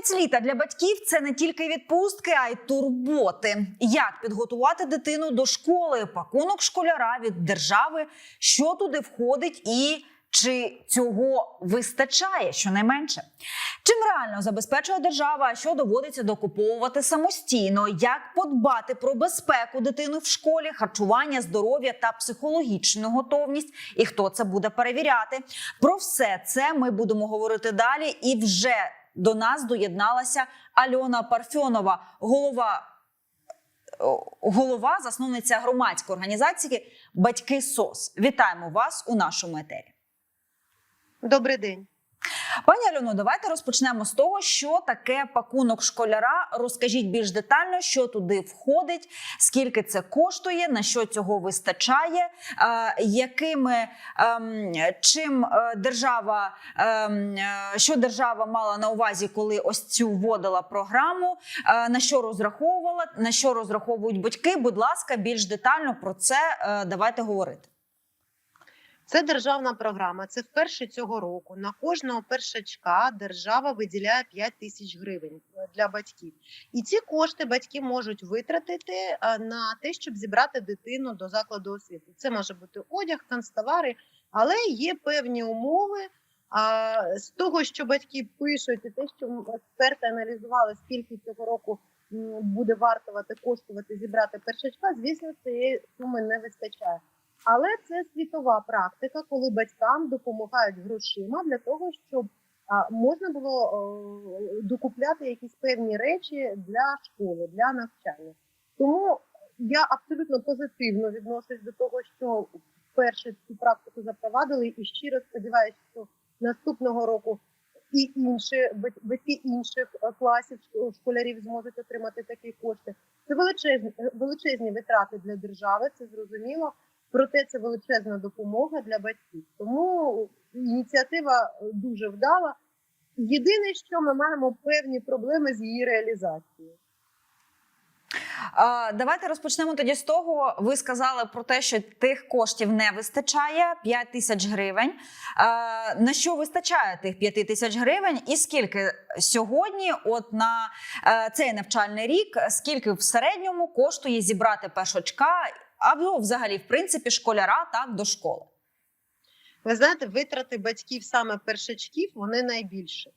Кінець літа для батьків це не тільки відпустки, а й турботи. Як підготувати дитину до школи, пакунок школяра від держави, що туди входить і. Чи цього вистачає щонайменше? Чим реально забезпечує держава, що доводиться докуповувати самостійно? Як подбати про безпеку дитини в школі, харчування, здоров'я та психологічну готовність? І хто це буде перевіряти? Про все це ми будемо говорити далі. І вже до нас доєдналася Альона Парфьонова, голова. Голова, засновниця громадської організації Батьки СОС. Вітаємо вас у нашому етері. Добрий день. Пані Альоно, давайте розпочнемо з того, що таке пакунок школяра. Розкажіть більш детально, що туди входить, скільки це коштує, на що цього вистачає, якими ем, чим е, держава ем, е, що держава мала на увазі, коли ось цю вводила програму, е, на що розраховувала, на що розраховують батьки. Будь ласка, більш детально про це давайте говорити. Це державна програма. Це вперше цього року. На кожного першачка держава виділяє 5 тисяч гривень е, для батьків. І ці кошти батьки можуть витратити е, на те, щоб зібрати дитину до закладу освіти. Це може бути одяг, канцтовари, але є певні умови. А з того, що батьки пишуть, і те, що експерти аналізували, скільки цього року буде вартувати коштувати зібрати першачка, звісно, цієї суми не вистачає. Але це світова практика, коли батькам допомагають грошима для того, щоб можна було е, докупляти якісь певні речі для школи, для навчання. Тому я абсолютно позитивно відношусь до того, що вперше цю практику запровадили, і щиро сподіваюся, що наступного року і інші бать- батьки інших е, класів шк- школярів зможуть отримати такі кошти. Це величезні величезні витрати для держави, це зрозуміло. Проте це величезна допомога для батьків. Тому ініціатива е, дуже вдала. Єдине, що ми маємо певні проблеми з її реалізацією. Давайте розпочнемо тоді з того. Ви сказали про те, що тих коштів не вистачає 5 тисяч гривень. На що вистачає тих 5 тисяч гривень, і скільки сьогодні, от на е, цей навчальний рік, скільки в середньому коштує зібрати першочка, або взагалі, в принципі, школяра так до школи? Ви знаєте, витрати батьків саме першачків вони найбільші.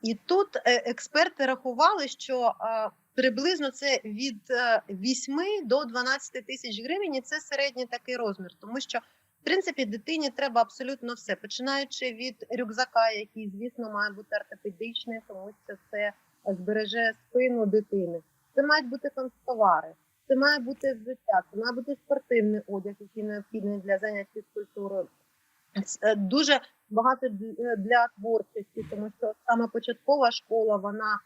І тут е, експерти рахували, що е, приблизно це від е, 8 до 12 тисяч гривень, і це середній такий розмір, тому що в принципі дитині треба абсолютно все, починаючи від рюкзака, який, звісно, має бути ортопедичний, тому що це збереже спину дитини. Це мають бути канцтовари, це має бути взуття, це має бути спортивний одяг, який необхідний для занять фізкультурою. Е, Дуже багато для творчості, тому що саме початкова школа вона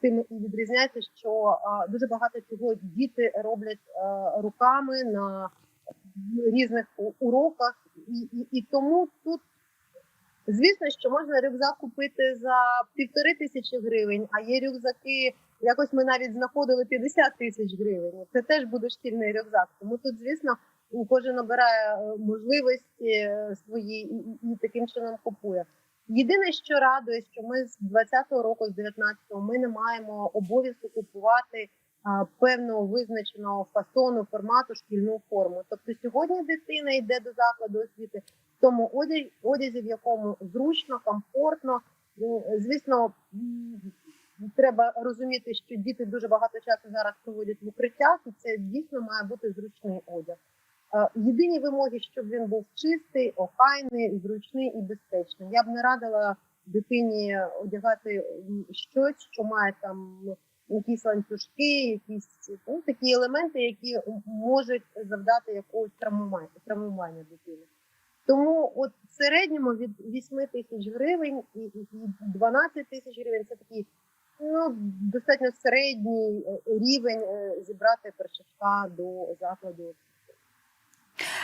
тим і відрізняється, що дуже багато чого діти роблять руками на різних уроках, і, і, і тому тут. Звісно, що можна рюкзак купити за півтори тисячі гривень, а є рюкзаки. Якось ми навіть знаходили 50 тисяч гривень. Це теж буде шкільний рюкзак. Тому тут, звісно, кожен обирає е, можливості е, свої і, таким чином купує. Єдине, що радує, що ми з 20-го року, з 19-го, ми не маємо обов'язку купувати певного визначеного фасону, формату шкільну форму. Тобто сьогодні дитина йде до закладу освіти в тому одязі, одязі, в якому зручно, комфортно. Ну, Звісно, треба розуміти, що діти дуже багато часу зараз проводять в укриттях, і це дійсно має бути зручний одяг. Е, Єдині вимоги, щоб він був чистий, охайний, зручний і безпечний. Я б не радила дитині одягати щось, що має там якісь ланцюжки, якісь ну, такі елементи, які можуть завдати якогось травмування, травмування дитини. Тому от в середньому від 8 тисяч гривень і і 12 тисяч гривень це такий ну, достатньо середній е, рівень е, зібрати першачка до закладу.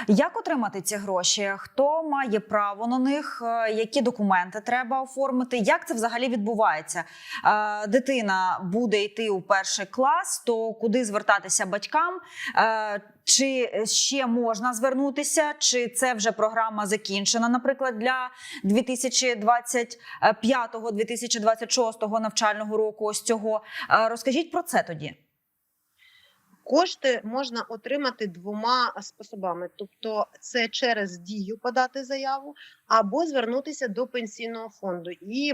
Як отримати ці гроші? Хто має право на них? Е, Які документи треба оформити? Як це взагалі відбувається? Е, Дитина буде йти у перший клас, то куди звертатися батькам? Е, Чи ще можна звернутися? Чи це вже програма закінчена, наприклад, для 2025-2026 навчального року? Ось цього розкажіть про це тоді. Кошти можна отримати двома способами: тобто, це через дію подати заяву, або звернутися до пенсійного фонду. І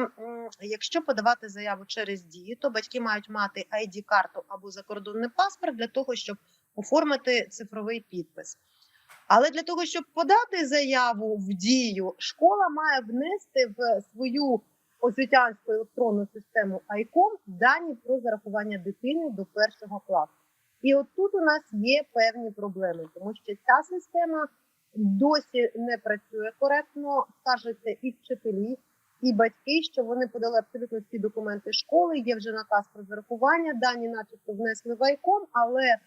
якщо подавати заяву через дію, то батьки мають мати id карту або закордонний паспорт для того, щоб оформити цифровий підпис. Але для того, щоб подати заяву в дію, школа має внести в свою освітянську електронну систему ICOM дані про зарахування дитини до першого класу. І от тут у нас є певні проблеми, тому що ця система досі не працює коректно. Скаржаться і вчителі, і батьки, що вони подали абсолютно всі документи школи. Є вже наказ про зарахування. Дані, начебто, внесли в ICOM, але е,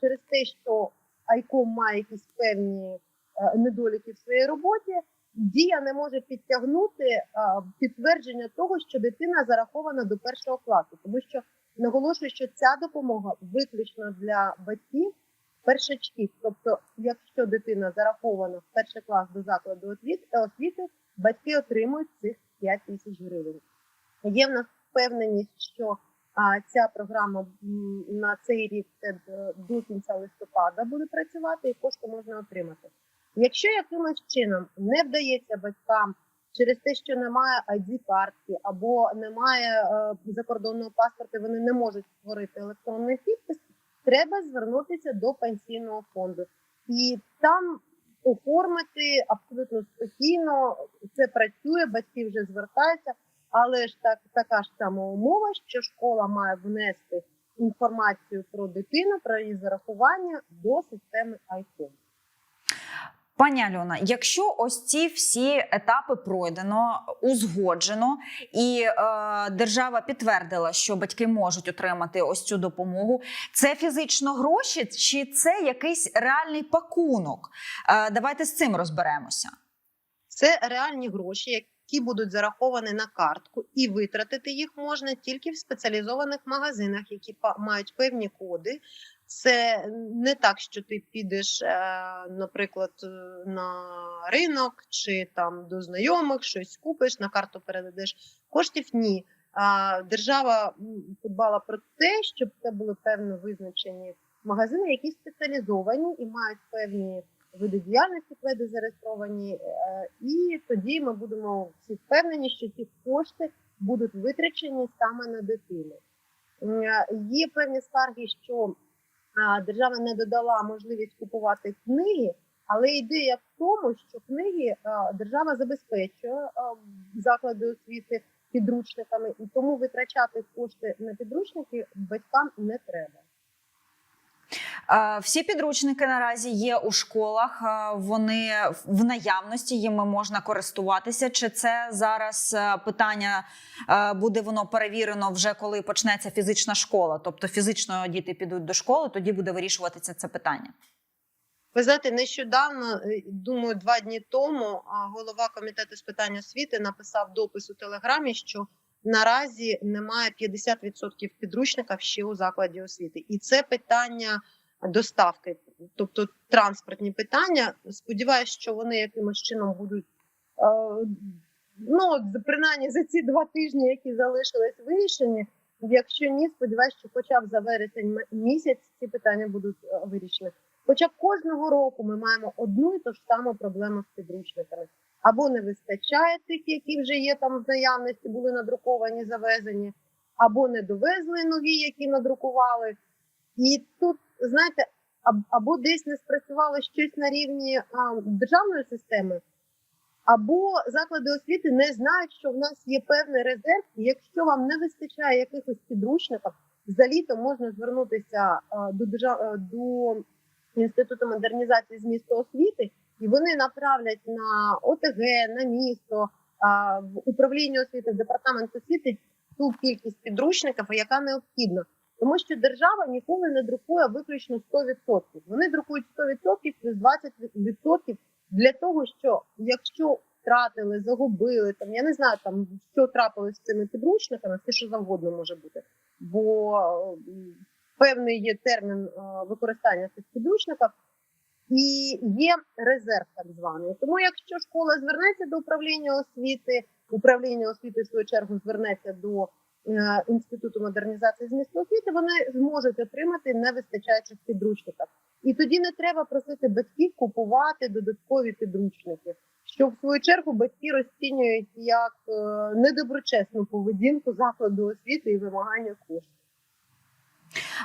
через те, що ICOM має якісь певні е, недоліки в своїй роботі, дія не може підтягнути е, підтвердження того, що дитина зарахована до першого класу, тому що Наголошую, що ця допомога виключно для батьків першачків. Тобто, якщо дитина зарахована в перший клас до закладу освіти, батьки отримують цих 5 тисяч гривень. Є в нас впевненість, що а, ця програма на цей рік це до кінця листопада буде працювати, і кошти можна отримати. Якщо якимось чином не вдається батькам через те, що немає id картки або немає е, закордонного паспорта, вони не можуть створити електронний підпис. Треба звернутися до пенсійного фонду і там оформити абсолютно спокійно. Це працює, батьки вже звертаються, але ж так така ж сама умова, що школа має внести інформацію про дитину, про її зарахування до системи ICOM. Пані Альона, якщо ось ці всі етапи пройдено, узгоджено, і е, держава підтвердила, що батьки можуть отримати ось цю допомогу, це фізично гроші, чи це якийсь реальний пакунок? Е, давайте з цим розберемося. Це реальні гроші, які будуть зараховані на картку, і витратити їх можна тільки в спеціалізованих магазинах, які мають певні коди. Це не так, що ти підеш, е, наприклад, е, на ринок чи там до знайомих щось купиш, на карту передадеш. Коштів ні. Держава подбала про те, щоб це були певно визначені магазини, які спеціалізовані і мають певні види діяльності, кведи зареєстровані. е, І тоді ми будемо всі впевнені, що ці кошти будуть витрачені саме на дитину. Є певні скарги, що держава не додала можливість купувати книги, але ідея в тому, що книги держава забезпечує заклади освіти підручниками, і тому витрачати кошти на підручники батькам не треба. Всі підручники наразі є у школах. Вони в наявності, їми можна користуватися. Чи це зараз е, питання е, буде воно перевірено вже коли почнеться фізична школа? Тобто фізично діти підуть до школи, тоді буде вирішуватися це питання. Ви знаєте, нещодавно, е, думаю, два дні тому голова комітету з питань освіти написав допис у телеграмі, що наразі немає 50% підручників ще у закладі освіти, і це питання доставки, тобто транспортні питання. Сподіваюся, що вони якимось чином будуть. е, Ну, принаймні за ці два тижні, які залишились вирішені. Якщо ні, сподіваюся, що хоча б за вересень місяць ці питання будуть е, вирішені. Хоча кожного року ми маємо одну і ту ж саму проблему з підручниками. Або не вистачає тих, які вже є там в наявності, були надруковані, завезені, або не довезли нові, які надрукували. І тут, знаєте, або десь не спрацювало щось на рівні а, державної системи, або заклади освіти не знають, що в нас є певний резерв. І якщо вам не вистачає якихось підручників, за літо можна звернутися а, до держав... до інституту модернізації змісту освіти, і вони направлять на ОТГ, на місто, в управління освіти, департамент освіти ту кількість підручників, яка необхідна. Тому що держава ніколи не друкує виключно 100%. Вони друкують 100% плюс 20% для того, що якщо втратили, загубили там, я не знаю, там що трапилось з цими підручниками, все що завгодно може бути. Бо певний є термін використання цих підручників, і є резерв так званий. Тому, якщо школа звернеться до управління освіти, управління освіти в свою чергу звернеться до е, інституту модернізації змісту освіти, вони зможуть отримати невистачаючих підручників. І тоді не треба просити батьків купувати додаткові підручники, що в свою чергу батьки розцінюють як е, недоброчесну поведінку закладу освіти і вимагання коштів.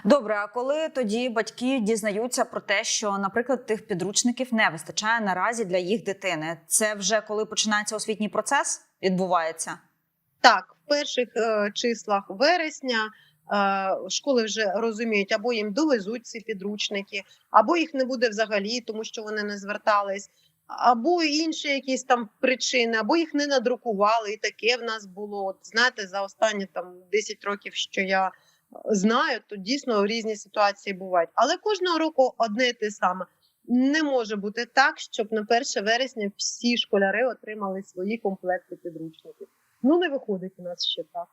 Добре, а коли тоді батьки дізнаються про те, що, наприклад, тих підручників не вистачає наразі для їх дитини, це вже коли починається освітній процес, відбувається? Так, в перших е, числах вересня е, школи вже розуміють, або їм довезуть ці підручники, або їх не буде взагалі, тому що вони не звертались, або інші якісь там причини, або їх не надрукували. І таке в нас було. От знаєте, за останні там 10 років, що я знаю, то дійсно різні ситуації бувають. Але кожного року одне те саме. Не може бути так, щоб на 1 вересня всі школяри отримали свої комплекти підручників. Ну не виходить у нас ще так.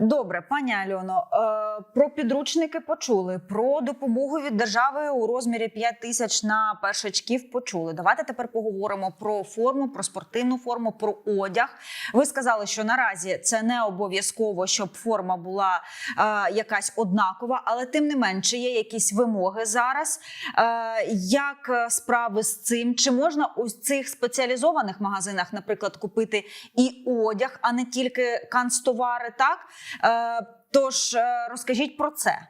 Добре, пані Альоно, е, про підручники почули, про допомогу від держави у розмірі 5 тисяч на першачків почули. Давайте тепер поговоримо про форму, про спортивну форму, про одяг. Ви сказали, що наразі це не обов'язково, щоб форма була е, якась однакова, але тим не менше є якісь вимоги зараз. Е, як справи з цим? Чи можна у цих спеціалізованих магазинах, наприклад, купити і одяг, а не тільки канцтовари? Так тож е, розкажіть про це.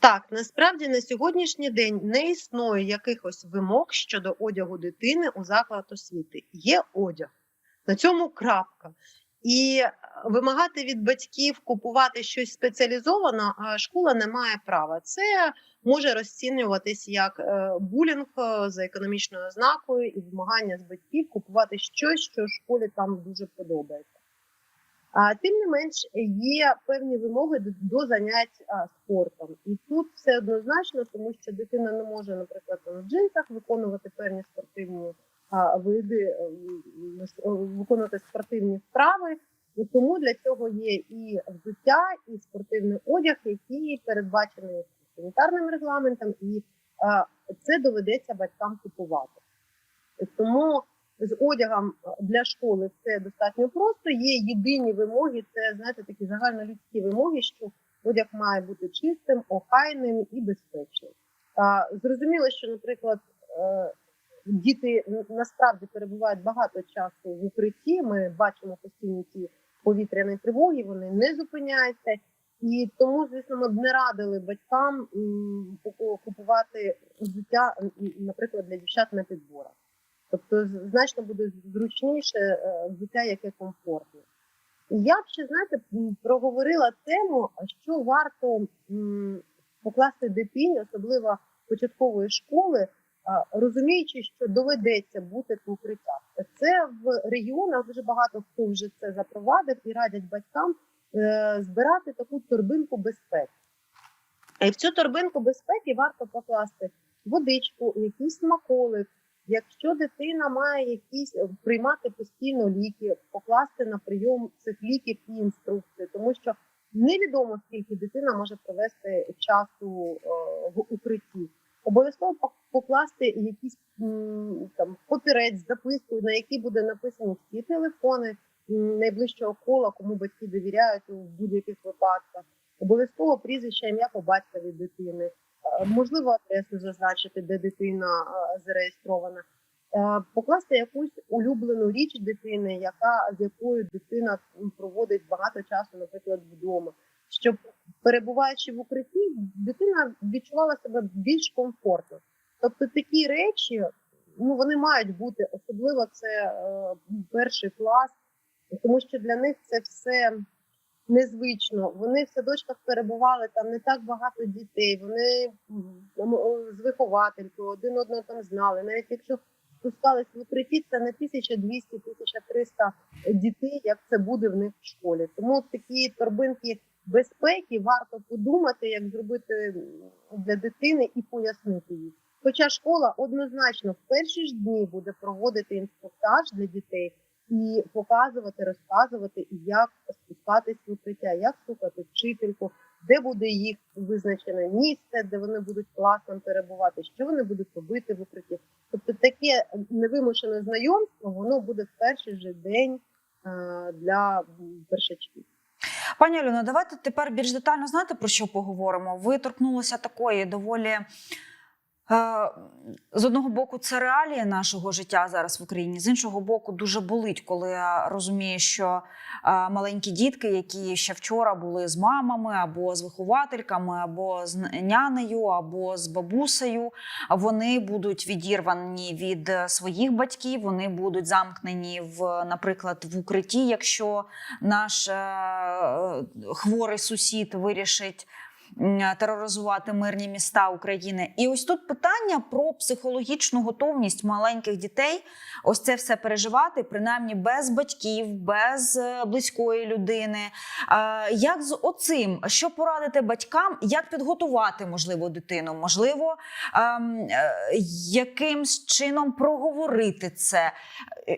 Так, насправді на сьогоднішній день не існує якихось вимог щодо одягу дитини у заклад освіти. Є одяг. На цьому крапка. І е, вимагати від батьків купувати щось спеціалізоване, е, школа не має права. Це може розцінюватись як е, булінг е, за економічною ознакою і вимагання з батьків купувати щось, що школі там дуже подобається. Тим не менш є певні вимоги до, занять спортом, і тут все однозначно, тому що дитина не може, наприклад, в джинсах виконувати певні спортивні види, е, м, с- е, виконувати спортивні вправи. І тому для цього є і взуття, і спортивний одяг, який передбачений санітарним регламентом, і це доведеться батькам купувати. Тому з одягом для школи це достатньо просто. Є єдині вимоги, це знаєте такі загальнолюдські вимоги, що одяг має бути чистим, охайним і безпечним. А, зрозуміло, що, наприклад, е, діти насправді перебувають багато часу в укритті. Ми бачимо постійні ці повітряні тривоги, вони не зупиняються. І тому, звісно, ми б не радили батькам купувати взуття, наприклад, для дівчат на підборах. Тобто значно буде зручніше е, взуття, яке комфортне. Я б ще знаєте проговорила тему, що варто покласти дитині, особливо початкової школи, розуміючи, що доведеться бути в. Це в регіонах дуже багато хто вже це запровадив і радять батькам е, збирати таку торбинку безпеки. І в цю торбинку безпеки варто покласти водичку, якийсь смаколик. Якщо дитина має якісь е, приймати постійно ліки, покласти на прийом цих ліків і інструкції, тому що невідомо скільки дитина може провести часу е, в укритті. Обов'язково покласти якийсь там папірець, записку, на якій буде написані всі телефони найближчого кола, кому батьки довіряють у будь-яких випадках. Обов'язково прізвище, ім'я по батькові дитини. Е, можливо, адресу зазначити, де дитина е, зареєстрована. Е, Покласти якусь улюблену річ дитини, яка з якою дитина проводить багато часу, наприклад, вдома, щоб перебуваючи в укритті, дитина відчувала себе більш комфортно. Тобто такі речі, ну вони мають бути, особливо це е, перший клас, тому що для них це все незвично. Вони в садочках перебували там не так багато дітей. Вони там, з вихователькою один одного там знали. Навіть якщо спускались в укритті, це не 1200-1300 дітей, як це буде в них в школі. Тому такі торбинки безпеки варто подумати, як зробити для дитини і пояснити їй. Хоча школа однозначно в перші ж дні буде проводити інструктаж для дітей і показувати, розказувати, як спускатись в укриття, як слухати вчительку, де буде їх визначене місце, де вони будуть класно перебувати, що вони будуть робити в укритті. Тобто таке невимушене знайомство, воно буде в перший же день е, для першачків. Пані Альоно, давайте тепер більш детально знаєте про що поговоримо. Ви торкнулися такої доволі. Е, З одного боку, це реалії нашого життя зараз в Україні. З іншого боку, дуже болить, коли я розумію, що е, маленькі дітки, які ще вчора були з мамами, або з виховательками, або з нянею, або з бабусею, вони будуть відірвані від е, своїх батьків. Вони будуть замкнені в, наприклад, в укритті, якщо наш хворий сусід вирішить тероризувати мирні міста України. І ось тут питання про психологічну готовність маленьких дітей. Ось це все переживати, принаймні без батьків, без е, близької людини. Е, Як з оцим, що порадити батькам, як підготувати можливо дитину? Можливо, ем, е, якимсь чином проговорити це.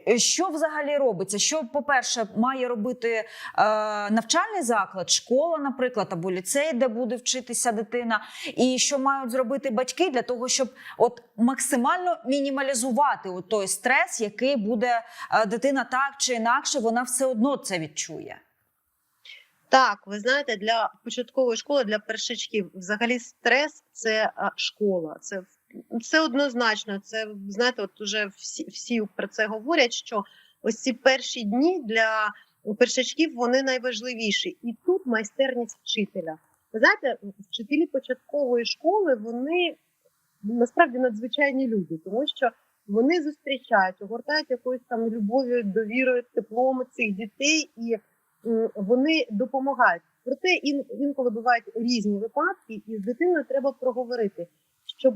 Е, Що взагалі робиться? Що, по-перше, має робити е, навчальний заклад, школа, наприклад, або ліцей, де буде вчитися дитина, і що мають зробити батьки для того, щоб от максимально мінімалізувати от той стрес, який буде е, дитина так чи інакше, вона все одно це відчує. Так, ви знаєте, для початкової школи, для першачків, взагалі стрес це школа. Це це однозначно. Це знаєте, от уже всі, всі про це говорять. Що ось ці перші дні для першачків вони найважливіші, і тут майстерність вчителя. Ви знаєте, вчителі початкової школи вони насправді надзвичайні люди, тому що вони зустрічають, огортають якоюсь там любов'ю, довірою, теплом цих дітей і вони допомагають. Проте інколи бувають різні випадки, і з дитиною треба проговорити, щоб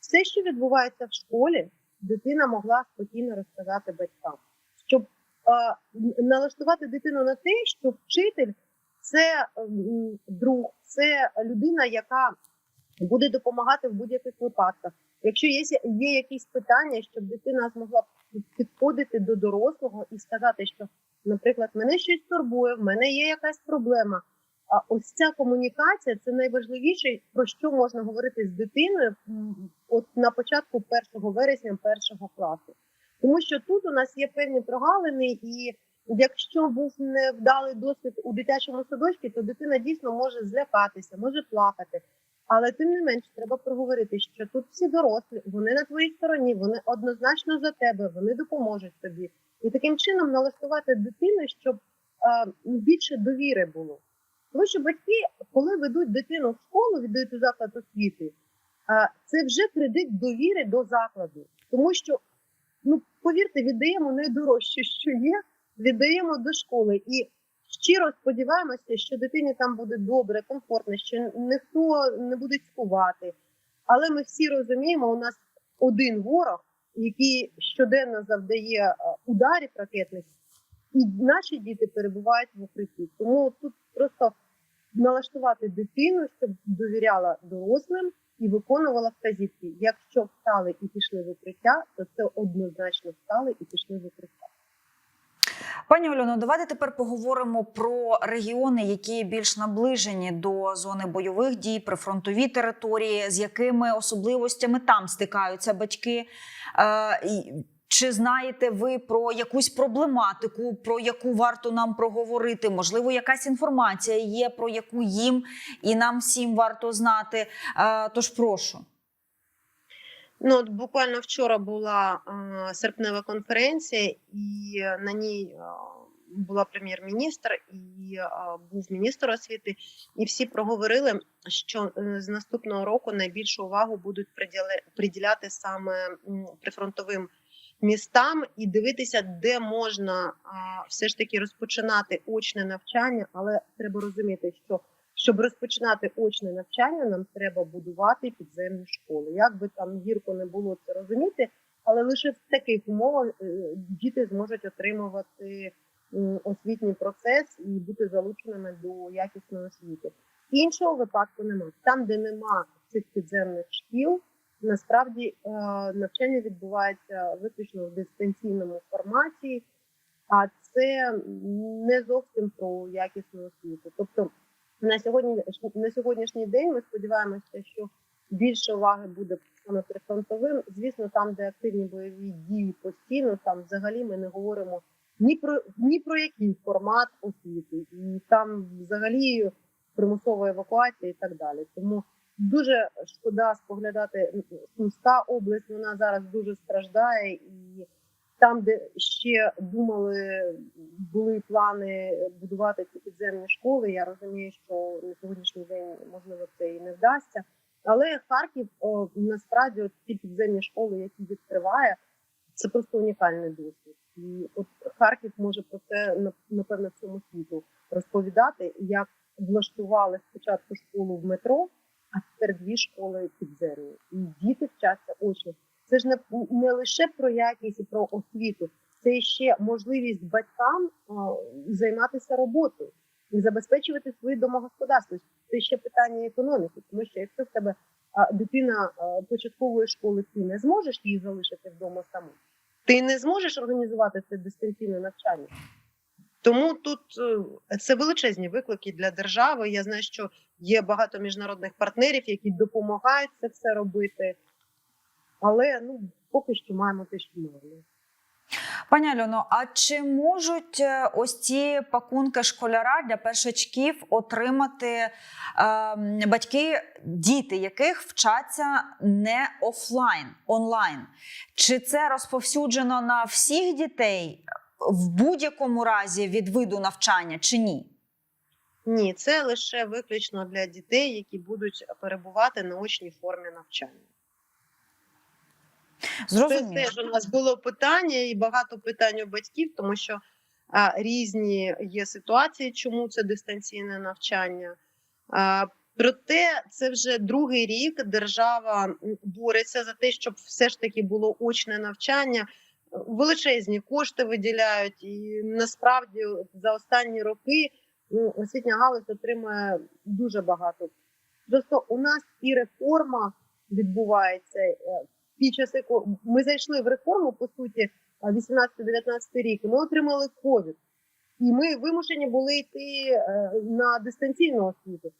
все, що відбувається в школі, дитина могла спокійно розказати батькам, щоб е, налаштувати дитину на те, що вчитель це друг, це людина, яка буде допомагати в будь-яких випадках. Якщо є, є якісь питання, щоб дитина змогла підходити до дорослого і сказати, що, наприклад, мене щось турбує, в мене є якась проблема. А ось ця комунікація це найважливіше, про що можна говорити з дитиною от на початку 1 вересня першого класу. Тому що тут у нас є певні прогалини, і якщо був невдалий досвід у дитячому садочку, то дитина дійсно може злякатися, може плакати. Але тим не менш треба проговорити, що тут всі дорослі, вони на твоїй стороні, вони однозначно за тебе, вони допоможуть тобі. І таким чином налаштувати дитину, щоб е, більше довіри було. Тому що батьки, коли ведуть дитину в школу, віддають у заклад освіти, е, це вже кредит довіри до закладу. Тому що, ну повірте, віддаємо найдорожче, що є, віддаємо до школи. І щиро сподіваємося, що дитині там буде добре, комфортно, що ніхто не буде цькувати. Але ми всі розуміємо, у нас один ворог, який щоденно завдає е, ударів ракетних, і наші діти перебувають в укритті. Тому тут просто налаштувати дитину, щоб довіряла дорослим і виконувала вказівки. Якщо встали і пішли в укриття, то це однозначно встали і пішли в укриття. Пані Ольоно, давайте тепер поговоримо про регіони, які більш наближені до зони бойових дій, прифронтові території, з якими особливостями там стикаються батьки. Е, чи знаєте ви про якусь проблематику, про яку варто нам проговорити? Можливо, якась інформація є, про яку їм і нам всім варто знати. Е, Тож прошу. Ну, от буквально вчора була е, серпнева конференція, і на ній е, була прем'єр-міністр і е, був міністр освіти, і всі проговорили, що е, з наступного року найбільшу увагу будуть приділя- приділяти саме м, прифронтовим містам і дивитися, де можна а, все ж таки розпочинати очне навчання, але треба розуміти, що щоб розпочинати очне навчання, нам треба будувати підземні школи. Як би там гірко не було це розуміти, але лише в таких умовах е, діти зможуть отримувати освітній процес і бути залученими до якісної освіти. Іншого випадку немає. Там, де нема цих підземних шкіл, насправді е, навчання відбувається виключно в дистанційному форматі, а це не зовсім про якісну освіту. Тобто на сьогодні на сьогоднішній день ми сподіваємося, що більше уваги буде саме прифронтовим. Звісно, там, де активні бойові дії постійно, там взагалі ми не говоримо ні про ні про який формат освіти, і там взагалі примусова евакуація і так далі. Тому дуже шкода споглядати Сумська область. Вона зараз дуже страждає, і там, де ще думали, були плани будувати ці підземні школи. Я розумію, що на сьогоднішній день можливо це і не вдасться. Але Харків о, насправді от ці підземні школи, які відкриває, це просто унікальний досвід. І от Харків може про це напевно всьому світу розповідати, як влаштували спочатку школу в метро, а тепер дві школи підземні. І діти вчаться очно. Це ж не, не лише про якість і про освіту, це ще можливість батькам о, займатися роботою і забезпечувати свої домогосподарства. Це ще питання економіки, тому що якщо в тебе а, дитина а, початкової школи, ти не зможеш її залишити вдома саму, ти не зможеш організувати це дистанційне навчання. Тому тут е, це величезні виклики для держави. Я знаю, що є багато міжнародних партнерів, які допомагають це все робити. Але ну поки що маємо те, що маємо. Пані Альоно, а чи можуть е, ось ці пакунки школяра для першачків отримати е, батьки, діти, яких вчаться не офлайн, онлайн? Чи це розповсюджено на всіх дітей в будь-якому разі від виду навчання, чи ні? Ні, це лише виключно для дітей, які будуть перебувати на очній формі навчання. Зрозуміло. Це теж у нас було питання і багато питань у батьків, тому що а, різні є ситуації, чому це дистанційне навчання. А, проте це вже другий рік держава бореться за те, щоб все ж таки було очне навчання. Величезні кошти виділяють, і насправді за останні роки ну, освітня галузь отримує дуже багато. Просто у нас і реформа відбувається ті часи, коли ми зайшли в реформу, по суті, 18-19 рік, і ми отримали ковід. І ми вимушені були йти е, на дистанційну освіту.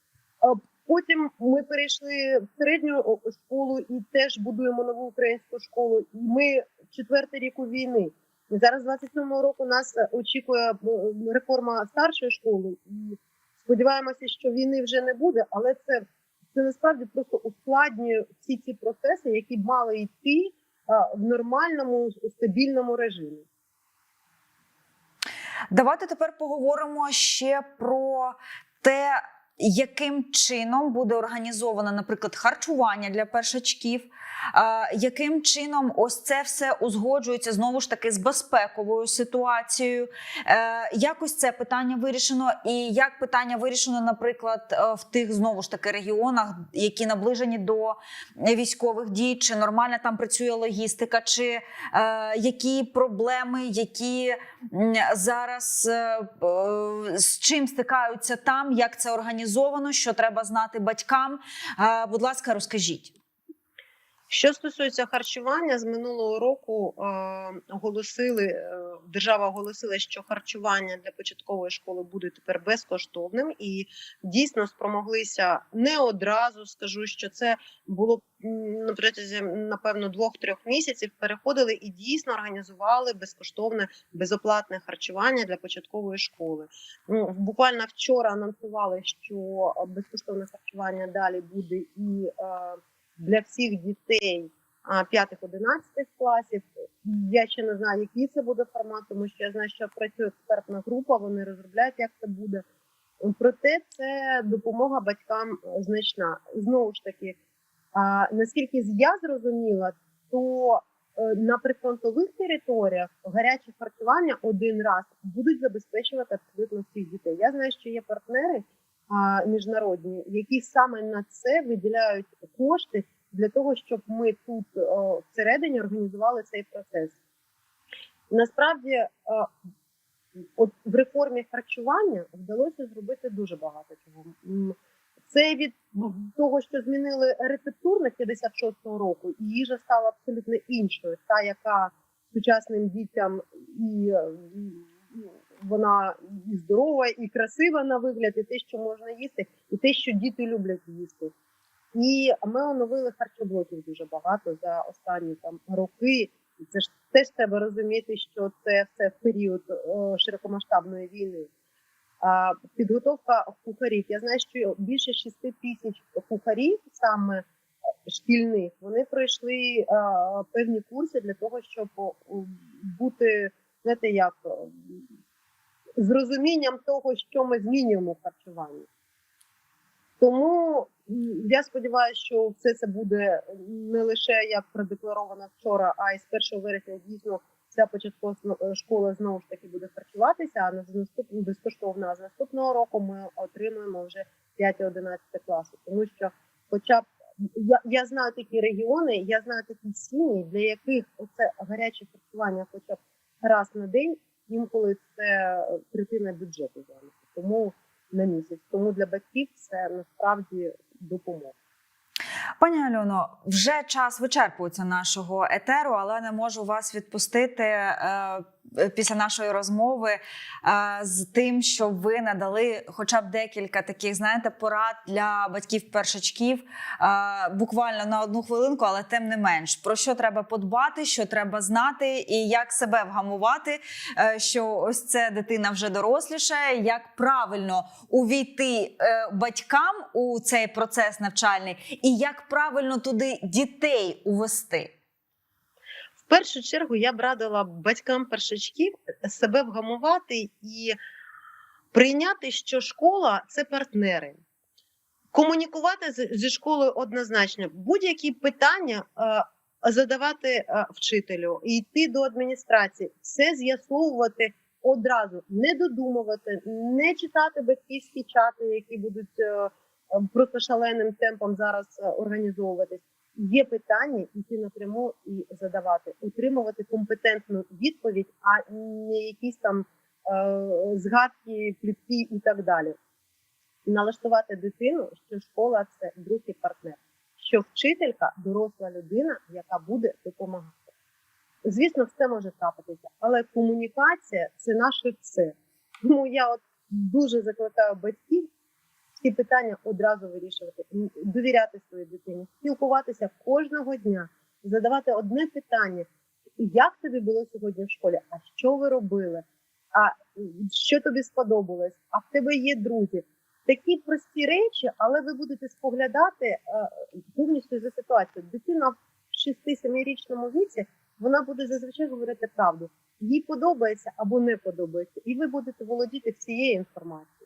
Потім ми перейшли в середню школу і теж будуємо нову українську школу. І ми четвертий рік у війни. Зараз 27-го року нас очікує е, реформа старшої школи, і сподіваємося, що війни вже не буде, але це це насправді просто ускладнює всі ці процеси, які мали йти в нормальному стабільному режимі. Давайте тепер поговоримо ще про те, яким чином буде організовано, наприклад, харчування для першачків, яким чином ось це все узгоджується знову ж таки з безпековою ситуацією? Е, якось це питання вирішено, і як питання вирішено, наприклад, е, в тих знову ж таки регіонах, які наближені до військових дій, чи нормально там працює логістика, чи е, які проблеми, які зараз з чим стикаються там, як це організовано, що треба знати батькам? Будь ласка, розкажіть. Що стосується харчування, з минулого року е, оголосили е, держава оголосила, що харчування для початкової школи буде тепер безкоштовним, і дійсно спромоглися не одразу. Скажу, що це було на протязі напевно двох-трьох місяців. Переходили і дійсно організували безкоштовне безоплатне харчування для початкової школи. Ну, буквально вчора анонсували, що безкоштовне харчування далі буде і. Для всіх дітей 5-11 класів. Я ще не знаю, який це буде формат, тому що я знаю, що працює експертна група, вони розробляють, як це буде. Проте це допомога батькам значна. Знову ж таки, наскільки я зрозуміла, то е, на прифронтових територіях гаряче харчування один раз будуть забезпечувати абсолютно всіх дітей. Я знаю, що є партнери міжнародні, які саме на це виділяють кошти для того, щоб ми тут всередині організували цей процес. Насправді От в реформі харчування вдалося зробити дуже багато чого. Це від того, що змінили рецептурник 56-го року, і їжа стала абсолютно іншою, та яка сучасним дітям і е, вона і здорова, і красива на вигляд, і те, що можна їсти, і те, що діти люблять їсти. І ми оновили харчоблоків дуже багато за останні там роки. І це ж теж треба розуміти, що це все в період о, широкомасштабної війни. А, підготовка кухарів. Я знаю, що більше 6 тисяч кухарів, саме е, шкільних, вони пройшли а, певні курси для того, щоб бути, знаєте, як е, з розумінням того, що ми змінюємо в харчуванні. Тому я сподіваюся, що все це буде не лише як продекларовано вчора, а й з 1 вересня дійсно вся початкова школа знову ж таки буде харчуватися. А на безкоштовно. З наступного року ми отримуємо вже 5-11 класи. Тому що, хоча б я, я знаю такі регіони, я знаю такі сім'ї, для яких оце гаряче харчування, хоча б раз на день, інколи це третина бюджету зараз. Тому на місяць. Тому для батьків це насправді допомога. Пані Альоно, вже час вичерпується нашого етеру, але не можу вас відпустити е, після нашої розмови е, з тим, що ви надали хоча б декілька таких, знаєте, порад для батьків першачків е, буквально на одну хвилинку, але тим не менш про що треба подбати, що треба знати, і як себе вгамувати, е, що ось це дитина вже дорослішає, як правильно увійти е, батькам у цей процес навчальний, і як правильно туди дітей увести. Першу чергу я б радила батькам першачків себе вгамувати і прийняти, що школа це партнери. Комунікувати зі школою однозначно. Будь-які питання е, задавати е, вчителю, йти до адміністрації, все з'ясовувати одразу, не додумувати, не читати батьківські чати, які будуть е, просто шаленим темпом зараз організовуватись. Є питання, йти напряму і задавати, утримувати компетентну відповідь, а не якісь там е, згадки, плітки і так далі. Налаштувати дитину, що школа це друг і партнер, що вчителька доросла людина, яка буде допомагати. Звісно, все може трапитися, але комунікація це наше все. Тому я от дуже закликаю батьків ці питання одразу вирішувати, довіряти своїй дитині, спілкуватися кожного дня, задавати одне питання: як тобі було сьогодні в школі? А що ви робили? А що тобі сподобалось? А в тебе є друзі? Такі прості речі, але ви будете споглядати е, повністю за ситуацією. Дитина в 6-7-річному віці вона буде зазвичай говорити правду. Їй подобається або не подобається, і ви будете володіти всією інформацією.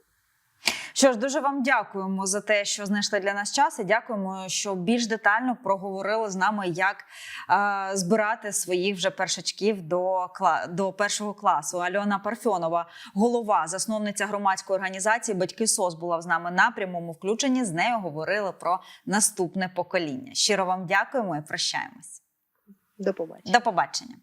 Що ж, дуже вам дякуємо за те, що знайшли для нас час, і дякуємо, що більш детально проговорили з нами, як е, збирати своїх вже першачків до до першого класу. Альона Парфьонова, голова, засновниця громадської організації Батьки СОС була з нами на прямому включенні. З нею говорили про наступне покоління. Щиро вам дякуємо і прощаємось. До побачення. До побачення.